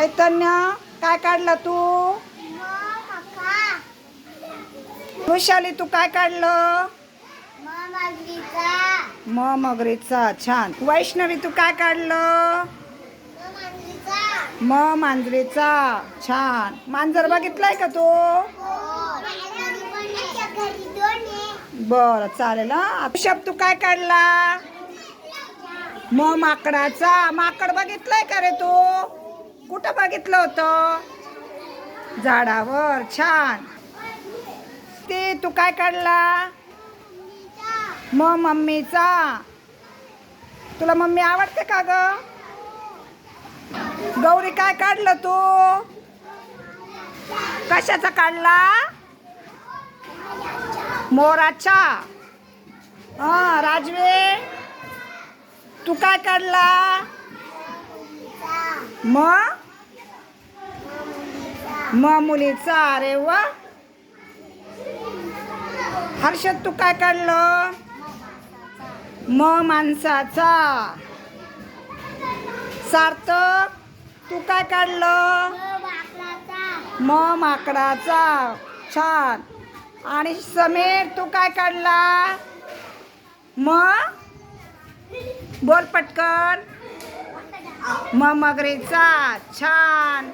चैतन्य काय काढलं तू? वैशाली तू काय काढलं? म मगरीचा छान. वैष्णवी तू काय काढलं? म मांजरीचा छान. मांजर बघितलाय का तू? बर चालेल हा. शब्द तू काय काढला? म माकडाचा माकड बघितलंय का रे तू? कुठं बघितलं होतं? झाडावर छान. ते तू काय काढला? म मम्मीचा. तुला मम्मी आवडते का ग? गौरी काय काढलं तू? कशाचा काढला? मोराचा. हा राजवे. तू काय काढला? म म मुलीचा अरे वा. हर्षद तू काय काढलं? म माणसाचा. सार्थक तू काय काढलं? म माकडाचा. छान. आणि समीर तू काय काढला? म? बोल पटकन. म मगरीचा. छान.